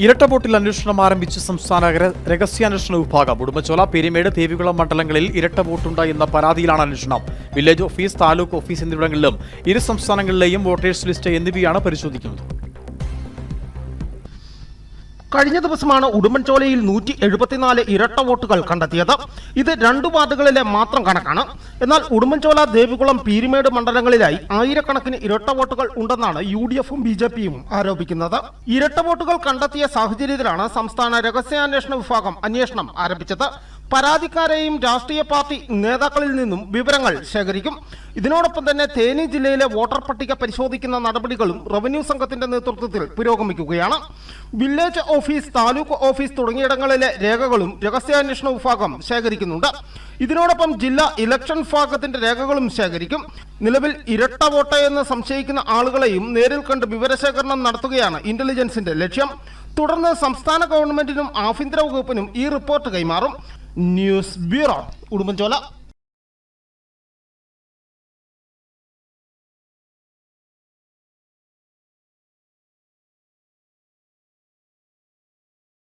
ഇരട്ടബോട്ടിൽ അന്വേഷണം ആരംഭിച്ച സംസ്ഥാന രഹസ്യാന്വേഷണ വിഭാഗം. ഉടുമ്പച്ചോല പെരിമേട് ദേവികുളം മണ്ഡലങ്ങളിൽ ഇരട്ട എന്ന പരാതിയിലാണ് അന്വേഷണം. വില്ലേജ് ഓഫീസ് താലൂക്ക് ഓഫീസ് എന്നിവിടങ്ങളിലും ഇരു സംസ്ഥാനങ്ങളിലെയും വോട്ടേഴ്സ് ലിസ്റ്റ് എന്നിവയാണ് പരിശോധിക്കുന്നത്. കഴിഞ്ഞ ദിവസമാണ് ഉടുമ്പൻചോലയിൽ നൂറ്റി എഴുപത്തിനാല് ഇരട്ട വോട്ടുകൾ കണ്ടെത്തിയത്. ഇത് രണ്ടു വാർഡുകളിലെ മാത്രം കണക്കാണ്. എന്നാൽ ഉടുമ്പൻചോല ദേവികുളം പീരിമേട് മണ്ഡലങ്ങളിലായി ആയിരക്കണക്കിന് ഇരട്ട വോട്ടുകൾ ഉണ്ടെന്നാണ് യു ഡി എഫും ബി ജെ പിയും ആരോപിക്കുന്നത്. ഇരട്ട വോട്ടുകൾ കണ്ടെത്തിയ സാഹചര്യത്തിലാണ് സംസ്ഥാന രഹസ്യാന്വേഷണ വിഭാഗം അന്വേഷണം ആരംഭിച്ചത്. പരാതിക്കാരെയും രാഷ്ട്രീയ പാർട്ടി നേതാക്കളിൽ നിന്നും വിവരങ്ങൾ ശേഖരിക്കും. ഇതിനോടൊപ്പം തന്നെ തേനി ജില്ലയിലെ വോട്ടർ പട്ടിക പരിശോധിക്കുന്ന നടപടികളും റവന്യൂ സംഘത്തിന്റെ നേതൃത്വത്തിൽ പുരോഗമിക്കുകയാണ്. വില്ലേജ് ഓഫീസ് താലൂക്ക് ഓഫീസ് തുടങ്ങിയിടങ്ങളിലെ രേഖകളും രഹസ്യാന്വേഷണ വിഭാഗം ശേഖരിക്കുന്നുണ്ട്. ഇതിനോടൊപ്പം ജില്ലാ ഇലക്ഷൻ വിഭാഗത്തിന്റെ രേഖകളും ശേഖരിക്കും. നിലവിൽ ഇരട്ട വോട്ട് എന്ന് സംശയിക്കുന്ന ആളുകളെയും നേരിൽ കണ്ട് വിവരശേഖരണം നടത്തുകയാണ് ഇന്റലിജൻസിന്റെ ലക്ഷ്യം. തുടർന്ന് സംസ്ഥാന ഗവൺമെന്റിനും ആഭ്യന്തര വകുപ്പിനും ഈ റിപ്പോർട്ട് കൈമാറും. News Bureau. Udah mencolok.